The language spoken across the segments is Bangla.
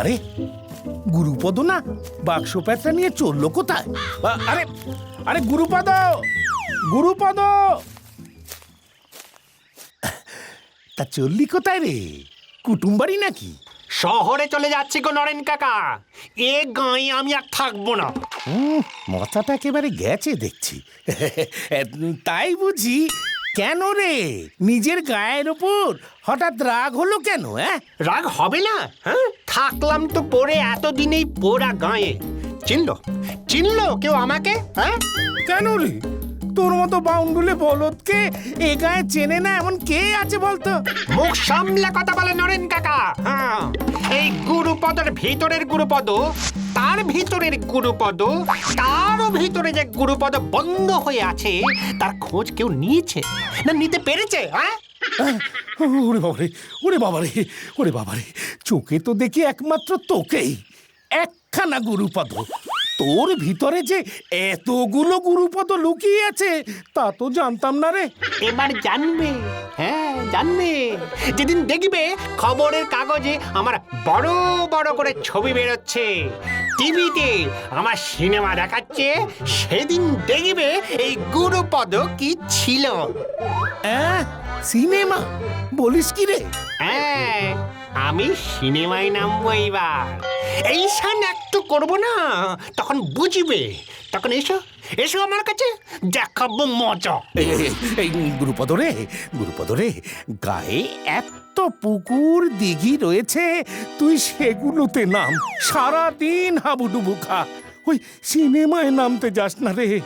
আরে গুরুপদ না? বাক্স প্যাঁচটা নিয়ে চলল কোথায়? আ- আরে আরে গুরুপদ! গুরুপদ! তা চললি কোথায় রে? কুটুম বাড়ি নাকি? শহরে চলে যাচ্ছি গো নরেন কাকা। এ গাঁয়ে আমি আর থাকব না। হুম, মাথাটা একেবারে গেছে দেখছি। তাই বুঝি কেন রে? নিজের গায়ের উপর হঠাৎ রাগ হলো কেন হ্যাঁ রাগ হবে না হ্যাঁ? থাকলাম তো পরে এতদিনেই পোড়া গায়ে। চিনল? চিনল কেউ আমাকে হ্যাঁ কেন রে? তোর মতো বাউন্ডুলে বলদকে এ গায়ে চেনে না এমন কে আছে বলতো? মুখ সামলে কথা বলে নরেন কাকা। হ্যাঁ। এই গুরুপদের ভিতরের গুরুপদ তার ভিতরের গুরুপদ তারও ভিতরে যে গুরুপদ বন্ধ হয়ে আছে তার খোঁজ কেউ নিয়েছে? না নিতে পেরেছে হ্যাঁ? ওরে বাবারে ওরে বাবারে ওরে বাবারে চোখে তো দেখি একমাত্র তোকেই একখানা গুরুপদ। তোর ভিতরে যে এতগুলো গুরুপদ লুকিয়ে আছে তা তো জানতাম না রে। এবার জানবে। হ্যাঁ জানবে। যেদিন দেখবে খবরের কাগজে আমার বড় বড় করে ছবি বেরোচ্ছে। টিভিতে আমার সিনেমা দেখাচ্ছে সেদিন দেখবে এই গুরুপদ কি ছিল। সিনেমা? বলিস কি রে? হ্যাঁ। আমি সিনেমায় নামবো এইবার। এই সান একটু করব না তখন বুঝবে। তখন এসো এসো আমার কাছে দেখাবো মজা। এই, এই, এই, এই গুরুপদ রে গুরুপদ রে গায়ে এত পুকুর দিঘি রয়েছে তুই সেগুলোতে নাম সারাদিন হাবুডুবু খা। ওই সিনেমায় নামতে যাস না রে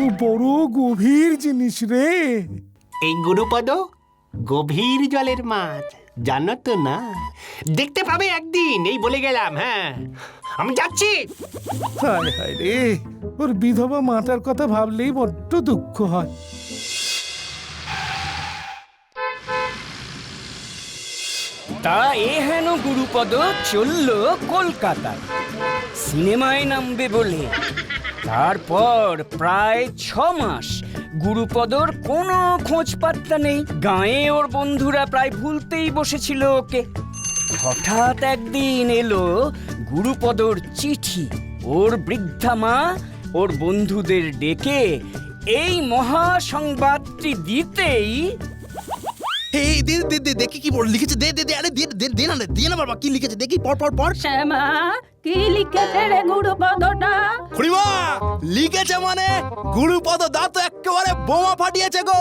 ও বড় গভীর জিনিস রে। এই গুরুপদ গভীর জলের মাছ। জানো তো না? দেখতে পাবে একদিন এই বলে গেলাম হ্যাঁ। আমি যাচ্ছি। হায় হায় রে ওর বিধবা মাতার কথা ভাবলেই বড্ড দুঃখ হয়। তা এ হেন গুরুপদ চলল কলকাতায়। সিনেমায় নামবে বলে। তারপর প্রায় ছ মাস গুরুপদর কোনো খোঁজ পাত্তা নেই। গাঁয়ে ওর বন্ধুরা প্রায় ভুলতেই বসেছিল ওকে। হঠাৎ একদিন এলো গুরুপদর চিঠি। ওর বৃদ্ধা মা ওর বন্ধুদের ডেকে এই মহা সংবাদটি দিতেই এই দে দে দে দেখি কি বল লিখেছে। দে দে দে আরে দে দে দে না দে না বাবা কি লিখেছে? দেখি পড় পড় পড়। শ্যামা কি লিখেছে রে গুরুপদটা খুড়িমা লিখেছে মানে? গুরুপদ দাঁত একেবারে বোমা ফাটিয়েছে গো।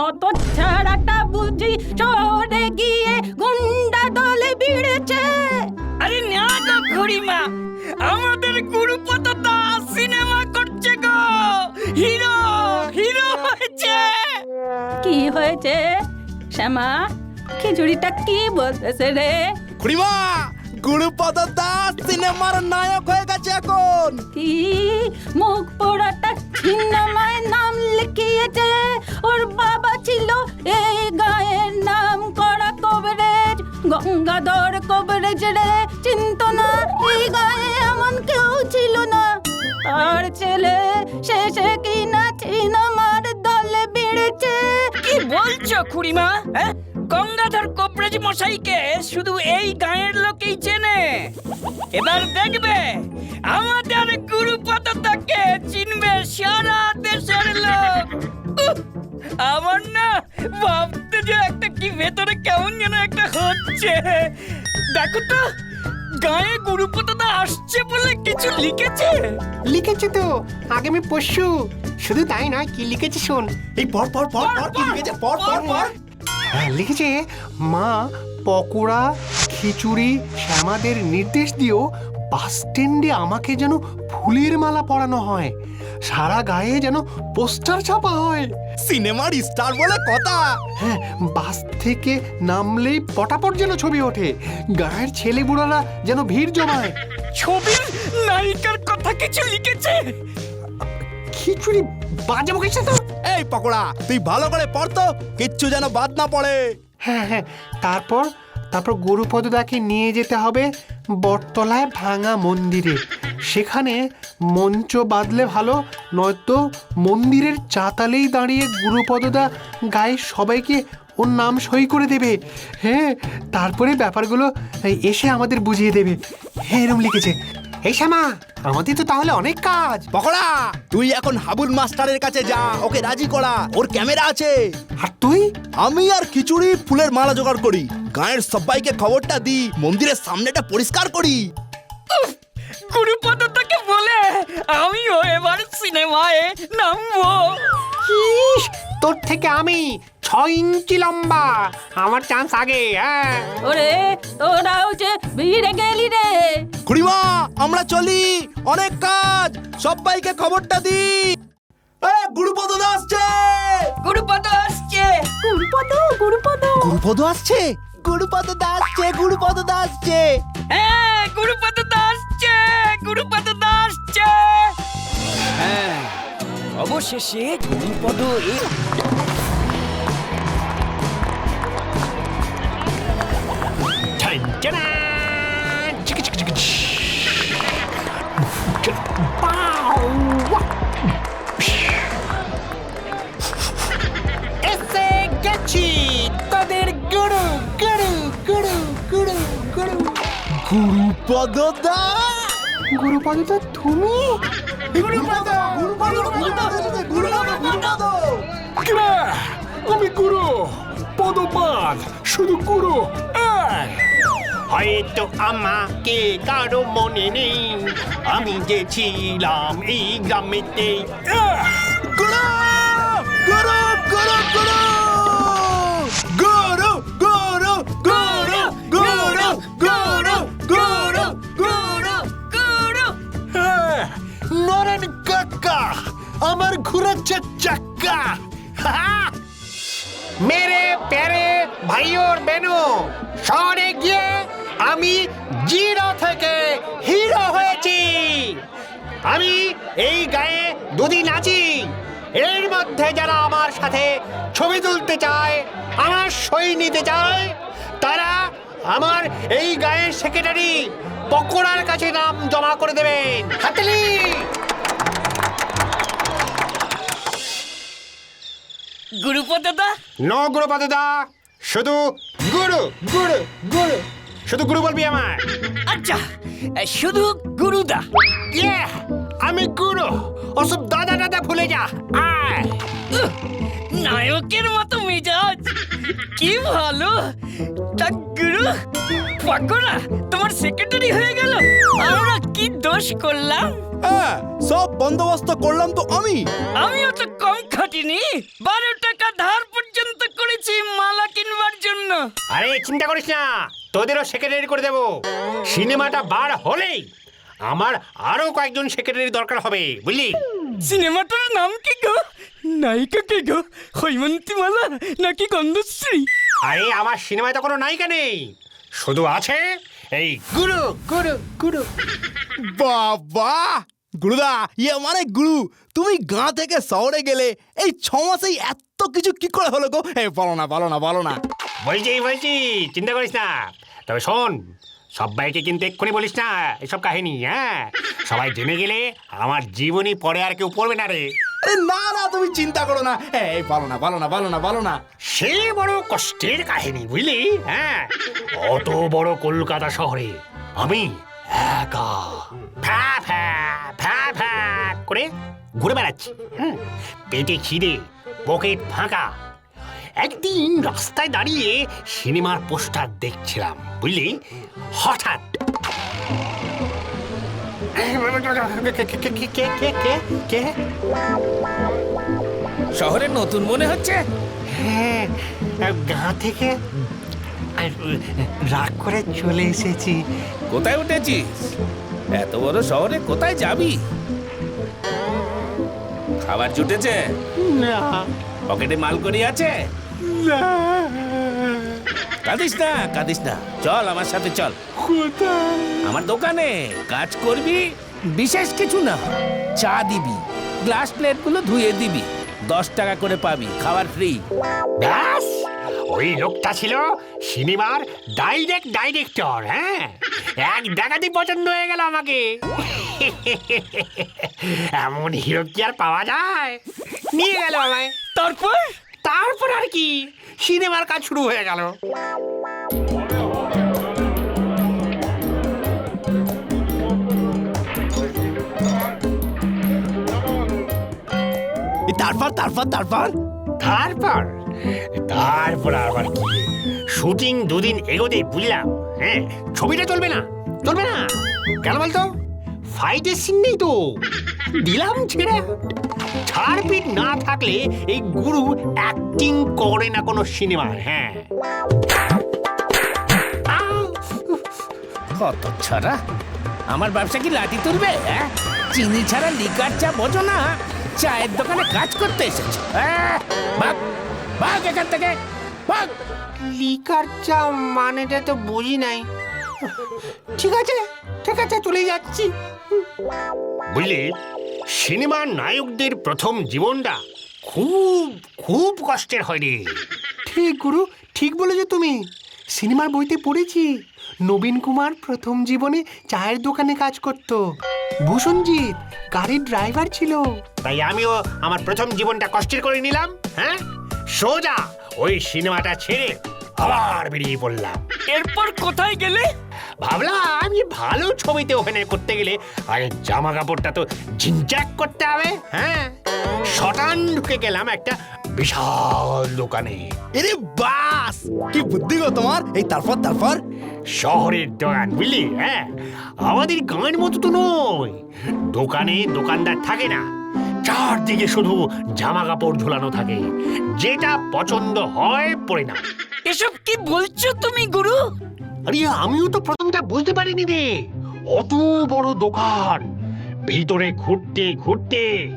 অত ছাড়াটা বুঝি চড়ে গিয়ে গুন্ডা দলে ভিড়েছে। আরে না তো খুড়িমা আমাদের গুরুপদ দাস সিনেমা করছে গো। হিরো হিরো হয়েছে। কি হয়েছে? শ্যামা খিচুড়িটা কি বলতেছে রে? খুড়িমা গুরুপদ দাস সিনেমার নায়ক হয়ে গেছে এখন। কি? মুখ পোড়াটা সিনেমায় নাম লিখিয়েছে। ওর বাবা ছিল এই গায়ের নাম করা কবরেজ গঙ্গাধর কবরেজ রে। চিন্ত না এই গায়ে এমন কেউ ছিল না। আর ছেলে শেষে কি না সিনেমার দলে বেড়েছে। কি বলছো খুড়িমা হ্যাঁ? গঙ্গাধর কোবরেজ মশাইকে শুধু এই গায়ের লোকেই চেনে। এবার দেখবে আমাদের গুরুপদটাকে চিনবে সারা দেশের লোক। আমার না ভাবতে যে একটা কি ভেতরে কেমন যেন একটা হচ্ছে। দেখো তো গায়ে গুরুপদটা আসছে বলে কিছু লিখেছে? লিখেছে তো আগামী পরশু। শুধু তাই নয় কি লিখেছে শোন। এই পড় পর পড় পড় কি লিখেছে? পর পর পড় হ্যাঁ, লিখেছে। মা পকোড়া খিচুড়ি শ্যামাদের নির্দেশ দিও বাস স্ট্যান্ডে আমাকে যেন ফুলের মালা পরানো হয়। সারা গায়ে যেন পোস্টার ছাপা হয়। সিনেমার স্টার বলে কথা। হ্যাঁ বাস থেকে নামলেই পটাপট যেন ছবি ওঠে। গায়ের ছেলে বুড়ারা যেন ভিড় জমায়। ছবির নায়িকার কথা কিছু লিখেছে। খিচুড়ি বাজে বকেছে তো? এই পকোড়া, তুই ভালো করে পড়তো কিচ্ছু যেন বাদ না পড়ে। হ্যাঁ হ্যাঁ তারপর তারপর গুরুপদদাকে নিয়ে যেতে হবে বটতলায় ভাঙা মন্দিরে। সেখানে মঞ্চ বাঁধলে ভালো, নয়তো মন্দিরের চাতালেই দাঁড়িয়ে গুরুপদদা গায়ে সবাইকে ওর নাম সই করে দেবে। হ্যাঁ তারপরে ব্যাপারগুলো এসে আমাদের বুঝিয়ে দেবে। হ্যাঁ এরম লিখেছে। এই শ্যামা! আমাদের তো তাহলে অনেক কাজ। পকোড়া! তুই এখন হাবুল মাস্টারের কাছে যা ওকে রাজি করা। ওর ক্যামেরা আছে। আর তুই? আমি আর খিচুড়ি ফুলের মালা জোগাড় করি। গায়ের সবাইকে খবরটা দিই মন্দিরের সামনেটা পরিষ্কার করি। গুরুপদটাকে বলে আমিও এবার সিনেমায় নামবো। ইস, তোর থেকে আমি ছ ইঞ্চি লম্বা। আমার চান্স আগে হ্যাঁ। ওরে তোরাও যে ভিড়ে গেলি রে। খুড়িমা আমরা চলি। অনেক কাজ। সবাইকে খবরটা দি। এ, গুরুপদ দা আসছে। গুরুপদ আসছে। গুরুপদ গুরুপদ। গুরুপদ আসছে? গুরুপদ দা আসছে গুরুপদ দা আসছে। হ্যাঁ গুরুপদ আসছে গুরুপদ আসছে। হ্যাঁ অবশেষে গুরুপদ এ ঝনঝনা, এসে গেছি। তোদের গুরু গুরু গুরু গুরু গুরু। গুরুপদ দা গুরুপদ তো তুমি গুরুপদ গুরুপদ গুরুপদ। গুরুপদ আমি গুরু পদপাত শুধু গুরু এই! হয়তো আমাকে কারও মনে নেই আমি গেছিলাম এই গ্রামেতে আমার ঘুরেছে চাক্কা মেরে প্যারে ভাইওর বেনো সরে গিয়ে আমি জিরো থেকে হিরো হয়েছি। আমি এই গায়ে দুদিন আছি। এর মধ্যে যারা আমার সাথে ছবি তুলতে চায় আমার সই নিতে চায় তারা আমার এই গায়ের সেক্রেটারি পকোড়ার কাছে নাম জমা করে দেবেন। হাতলি গুরুপদ ন গুরু পাদুদা শুধু গুরু গুরু গুরু। শুধু গুরু বলবি আমার। আচ্ছা শুধু গুরুদা। ইয়ে আমি গুরু। ওসব দাদা দাদা ভুলে যা আয়। উহ, নায়কের মতো মেজাজ। কি ভালো। তা গুরু পাকোড়া তোমার সেক্রেটারি হয়ে গেল। আমরা কি দোষ করলাম? হ্যাঁ সব বন্দোবস্ত করলাম তো আমি। আমিও তো কম খাটিনি। বারো টাকা ধার আরে চিন্তা করিস না। তোদেরও সেক্রেটারি করে দেবো। সিনেমাটা বার হলেই আমার আরও কয়েকজন সেক্রেটারি দরকার হবে বুঝলি? সিনেমাটার নাম কি গো? নায়িকা কে গো? হৈমন্তী মালা নাকি গন্ধশ্রী? আরে আমার সিনেমায় তো কোনো নায়িকা নেই। শুধু আছে এই গুরু গুরু গুরু। বাবা! গুরুদা ইয়ে মানে গুরু তুমি গাঁ থেকে শহরে গেলে এই ছ মাসেই এত কিছু কি করে হলো গো? এ বলো না বলো না বলো না। বলছি বলছি চিন্তা করিস না। তবে শোন সবাইকে কিন্তু এক্ষুনি বলিস না এসব কাহিনী হ্যাঁ? সবাই জেনে গেলে আমার জীবনী পরে আর কেউ পড়বে না রে। আরে না না তুমি চিন্তা করো না। এই বলো না বলো না বলো না বলো না। সে বড় কষ্টের কাহিনী বুঝলি? হ্যাঁ? অত বড় কলকাতা শহরে আমি একা। ফ্যা ফ্যা ফ্যা ফ্যা করে ঘুরে বেড়াচ্ছি। হুম, পেটে খিদে পকেট ফাঁকা। একদিন রাস্তায় দাঁড়িয়ে সিনেমার পোস্টার দেখছিলাম বুঝলি? হঠাৎ। কে কে কে কে কে কে কে? শহরে নতুন মনে হচ্ছে? হ্যাঁ গা থেকে আর, রাগ করে চলে এসেছি। কোথায় উঠেছিস? এত বড় শহরে কোথায় যাবি? খাবার জুটেছে? না। পকেটে মালকড়ি আছে? কাঁদিস না কাঁদিস না। চল আমার সাথে চল। আমার দোকানে কাজ করবি বিশেষ কিছু না। চা দিবি গ্লাস প্লেটগুলো ধুয়ে দিবি দশ টাকা করে পাবি খাবার ফ্রি ব্যাস! ওই লোকটা ছিল সিনেমার ডাইরেক্ট ডাইরেক্টর হ্যাঁ? এক দেখাতেই পছন্দ হয়ে গেল আমাকে। এমন হিরো কি আর পাওয়া যায়? নিয়ে গেল আমায়। তারপর? তারপর আর কি? সিনেমার কাজ শুরু হয়ে গেল। তারপর তারপর তারপর? তারপর? তারপর আবার কি? শুটিং দুদিন এগোতেই বুঝলাম হ্যাঁ? ছবিটা চলবে না চলবে না। কেন বলতো? ফাইটের সিন নেই তো। দিলাম ছেড়ে। ছাড়পিট না থাকলে এই গুরু অ্যাক্টিং করে না কোনো সিনেমায় হ্যাঁ। কত ছাড়া? আমার ব্যবসা কি লাঠি তুলবে হ্যাঁ? চিনি ছাড়া লিকার চা বোঝো না। চায়ের দোকানে কাজ করতে এসেছে হ্যাঁ? ভাগ এখান থেকে ভাগ। লিকার চা মানেটা তো বুঝি নাই। ঠিক আছে ঠিক আছে চলে যাচ্ছি। বুঝলি সিনেমার নায়কদের প্রথম জীবনটা খুব খুব কষ্টের হয় রে ঠিক গুরু ঠিক বলেছ তুমি। সিনেমার বইতে পড়েছি নবীন কুমার প্রথম জীবনে চায়ের দোকানে কাজ করত। ভূষণজিৎ গাড়ির ড্রাইভার ছিল। তাই আমিও আমার প্রথম জীবনটা কষ্টের করে নিলাম হ্যাঁ? সোজা ওই সিনেমাটা ছেড়ে আবার বেরিয়ে পড়লাম। এরপর কোথায় গেলে? ভাবলাম আমি ভালো ছবিতে অভিনয় করতে গেলে আগে জামা কাপড়টা তো ঝিনচাক করতে হবে হ্যাঁ? শটান ঢুকে গেলাম একটা বিশাল দোকানে। এরে বাস কি বুদ্ধি গো তোমার? এই তারপর তারপর? শহরের দোকান বুঝলি? হ্যাঁ? আমাদের গাঁয়ের মতো তো নয়। দোকানে দোকানদার থাকে না। চারদিকে শুধু জামা কাপড় ঝোলানো থাকে। যেটা পছন্দ হয় পরে না। এসব কি বলছো তুমি গুরু? আরে আমিও তো প্রথমটা বুঝতে পারিনি রে। অত বড় দোকান। ভিতরে ঘুরতে ঘুরতে।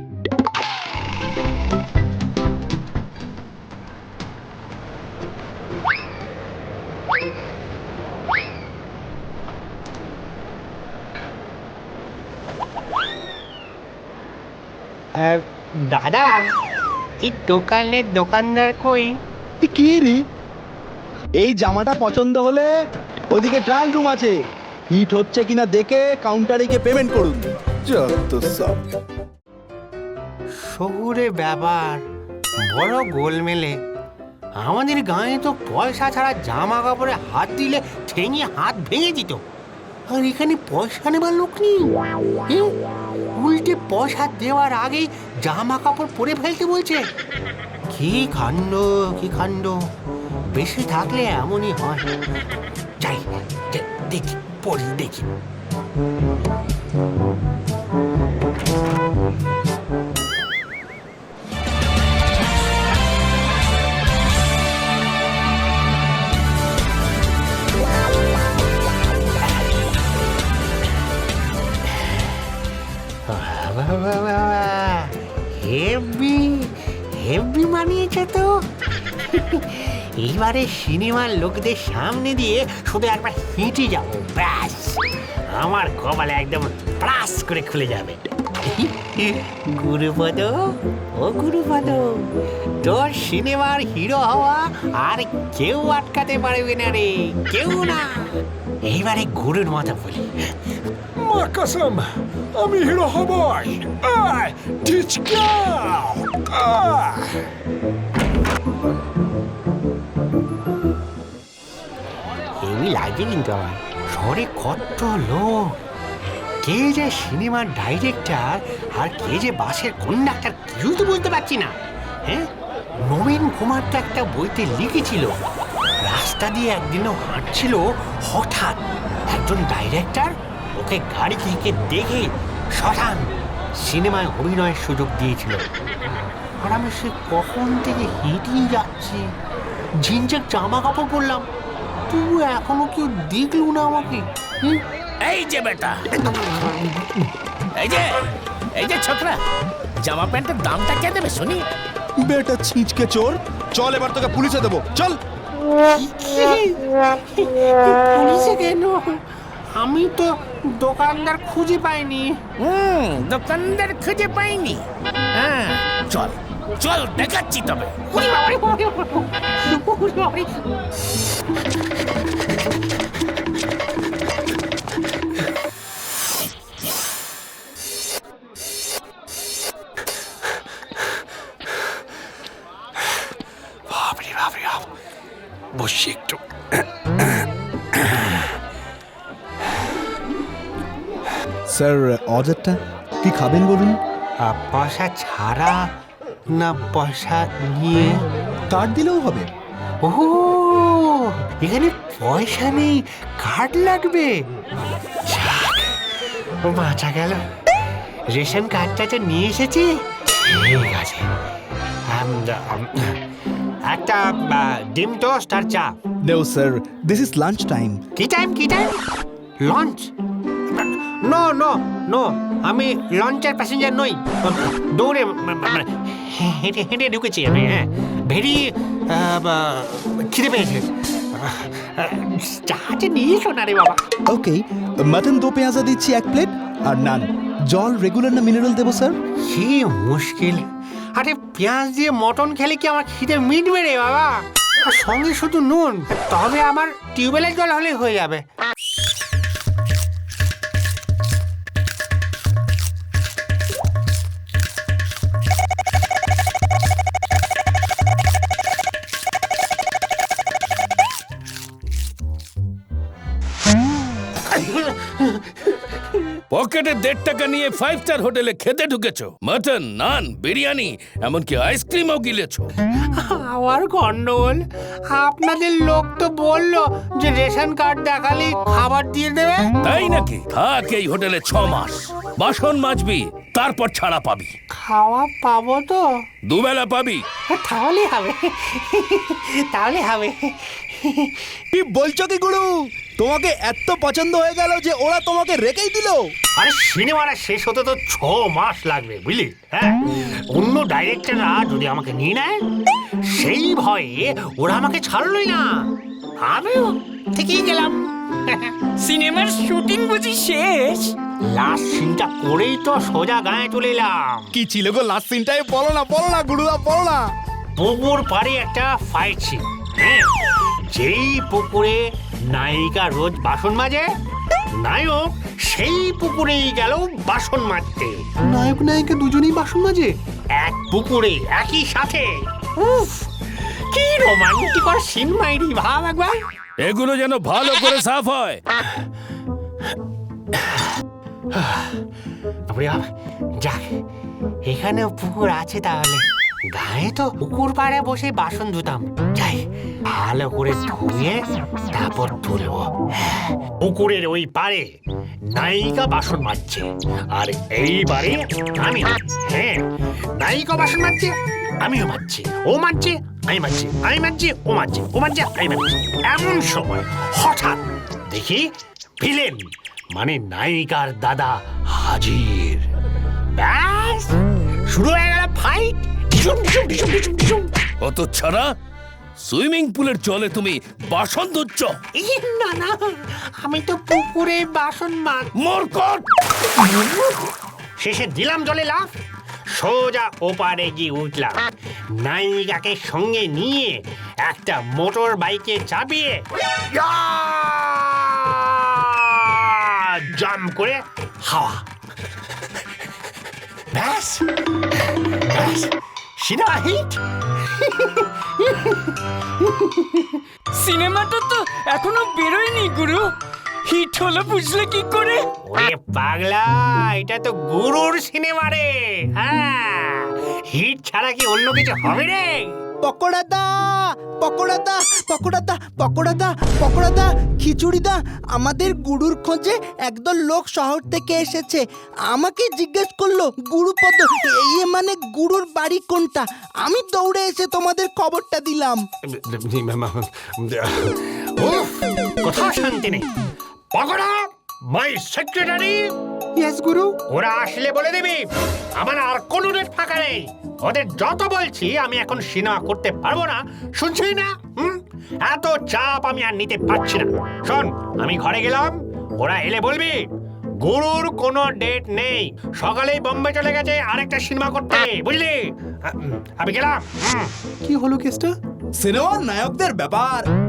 দাদা এই দোকানের দোকানদার কই? এ কি রে? এই জামাটা পছন্দ হলে ওদিকে ট্রায়াল রুম আছে। হিট হচ্ছে কিনা দেখে কাউন্টারে গিয়ে পেমেন্ট করুন। যত সব। শহুরে ব্যাপার বড় গোলমেলে। আমাদের গায়ে তো পয়সা ছাড়া জামা কাপড়ে হাত দিলে ঠেঙে হাত ভেঙে দিত। আর এখানে পয়সা নেবার লোক নেই। উল্টে পয়সা দেওয়ার আগেই জামা কাপড় পরে ফেলতে বলছে। কি খান্ড কি খান্ড বেশি থাকলে এমনই হয়। যাই, দেখি, পড়ি, দেখি। হেভি হেভি মানিয়েছে তো। এইবারে সিনেমার লোকদের সামনে দিয়ে শুধু একবার হেঁটে যাব, ব্যাস। আমার কপালে একদম প্রাস করে খুলে যাবে। গুরুপদ, ও গুরুপদ, তোর সিনেমার হিরো হওয়া আর কেউ আটকাতে পারবে না রে, কেউ না। এইবারে গুরুর মতো বলি। কসম আমি হিরো হবই। শহরে কত লোক? কে যে সিনেমার ডাইরেক্টর আর কে যে বাসের কন্ডাক্টর কেউ তো বলতে পারছি না। হ্যাঁ? নবীন কুমার তো একটা বইতে লিখেছিল, রাস্তা দিয়ে একদিনও হাঁটছিল হঠাৎ একজন ডাইরেক্টর ওকে গাড়ি থেকে দেখে শশান সিনেমায় অভিনয়ের সুযোগ দিয়েছিল। আর আমি সে কখন থেকে হেঁটেই যাচ্ছি? ঝিনঝাক জামা কাপড় পরলাম। তুই এখনও কেউ দেখলু না আমাকে। এই যে বেটা। এই যে এই যে ছোকরা জামা প্যান্টের দামটা কে দেবে শুনি? বেটা ছিঁচকে চোর চল এবার তোকে পুলিশে দেবো চল। পুলিশে কেন? আমি তো দোকানদার খুঁজে পাইনি। হুম দোকানদার খুঁজে পাইনি। হ্যাঁ চল চল দেখাচ্ছি তবে। বাপরে বাপরে বাপ। বসছি একটু। স্যার অর্ডারটা কি খাবেন বলুন? পয়সা ছাড়া না পয়সা নিয়ে? কার্ড দিলেও হবে। ও এখানে পয়সা নেই কার্ড লাগবে। বাঁচা গেল। রেশন কার্ডটা তো নিয়ে এসেছি। ঠিক আছে। একটা ডিম টোস্ট আর চা। No sir this is lunch time কি টাইম কি time launch no no no আমি লঞ্চের প্যাসেঞ্জার নই। দৌড়ে মানে হেঁটে হেঁটে ঢুকেছি আমি হ্যাঁ। ভেরি খিদে পেয়েছে। চাটা নিয়ে এসো না রে বাবা? ওকে মাটন দো পেঁয়াজা দিচ্ছি এক প্লেট আর নান। জল রেগুলার না মিনারেল দেবো স্যার? কি মুশকিল। আরে পেঁয়াজ দিয়ে মটন খেলে কি আমার খিদে মিটবে রে বাবা? আর সঙ্গে শুধু নুন তবে আমার টিউবওয়েলের জল হলেই হয়ে যাবে। পকেটে দেড় টাকা নিয়ে ফাইভ স্টার হোটেলে খেতে ঢুকেছো। মটন নান বিরিয়ানি এমনকি আইসক্রিমও গিলেছো। আবার গন্ডগোল। আপনাদের লোক তো বলল যে রেশন কার্ড দেখালে খাবার দিয়ে দেবে। তাই নাকি? থাক এই হোটেলে ছ মাস। বাসন মাজবি তারপর ছাড়া পাবি। খাওয়া পাবো তো? দুবেলা পাবি। তাহলে হবে। তাহলে হবে। কি বলছো কি গুরু? তোমাকে এত পছন্দ হয়ে গেল যে ওরা তোমাকে রেখেই দিল। আরে সিনেমাটা শেষ হতে তো ছ মাস লাগবে বুঝলি? হ্যাঁ? অন্য ডাইরেক্টররা যদি আমাকে নিয়ে নেয় সেই ভয়ে ওরা আমাকে ছাড়লোই না। আমিও থেকেই গেলাম। সিনেমার শুটিং বুঝি শেষ? লাস্ট সিনটা করেই তো সোজা গায়ে চলে এলাম। কি ছিল গো লাস্ট সিনটাই বলো না বলো না গুরুদা বলো না। পুকুর পাড়ে একটা ফাইট ছিল হ্যাঁ? যেই পুকুরে নায়িকা রোজ বাসন মাজে নায়ক সেই পুকুরেই গেল বাসন মাজতে। নায়ক নায়িকা দুজনেই বাসন মাজে? এক পুকুরে একই সাথে। উফ কি রোমান্টিকর সিন মাইরি ভাব একবার। এগুলো যেন ভালো করে সাফ হয়। যাক এখানেও পুকুর আছে তাহলে। গায়ে তো পুকুর পাড়ে বসে বাসন ধুতাম। যাই ভালো করে ধুয়ে তারপর তুলবো। পুকুরের ওই পারে নায়িকা বাসন মাজছে। আর এই বাড়ি আমি হ্যাঁ নায়িকা বাসন মাজছে, আমিও মাজছি। ও মাজছে, আমি মাজছি। আমি মাজছি, ও মাজছে। ও মাজছে, আমি মাজছি। এমন সময় হঠাৎ দেখি ভিলেন মানে নায়িকার দাদা হাজির। ব্যাস, শুরু হয়ে গেল ফাইট অত ছাড়া সুইমিং পুলের জলে তুমি বাসন ধুচ্ছ। এই না না আমি তো পুকুরে বাসন মাছ মরকট! শেষে দিলাম জলে লাফ সোজা ওপারে গিয়ে উঠলাম। নায়িকাকে সঙ্গে নিয়ে একটা মোটর বাইকে চাপিয়ে জাম করে হাওয়া। ব্যাস ব্যাস সিনেমা হিট। সিনেমাটা তো এখনও বেরোয়নি, গুরু। হিট হলো বুঝলে কি করে? ওরে পাগলা, এটা তো গুরুর সিনেমা রে। হ্যাঁ হিট ছাড়া কি অন্য কিছু হবে রে? পকোড়া দা পকোড়া দা পকোড়া দা পকোড়া দা পকোড়া দা খিচুড়ি দা আমাদের গুরুর খোঁজে একদল লোক শহর থেকে এসেছে। আমাকে জিজ্ঞেস করল, গুরুপদ ইয়ে মানে গুরুর বাড়ি কোনটা? আমি দৌড়ে এসে তোমাদের খবরটা দিলাম। কোথাও শান্তি নেই। পকড়া মাই সেক্রেটারি। ইয়েস গুরু ওরা আসলে বলে দিবি আমার আর কোনো নেট ফাঁকা নেই। ওদের যত বলছি আমি এখন সিনেমা করতে পারব না। শুনছি না? হুম? এত চাপ আমি আর নিতে পারছি না। শোন আমি ঘরে গেলাম ওরা এলে বলবি গুরুর কোনো ডেট নেই। সকালেই বোম্বে চলে গেছে আরেকটা সিনেমা করতে বুঝলি? আমি গেলাম হুম। কি হলো কেসটা? সিনেমার নায়কদের ব্যাপার।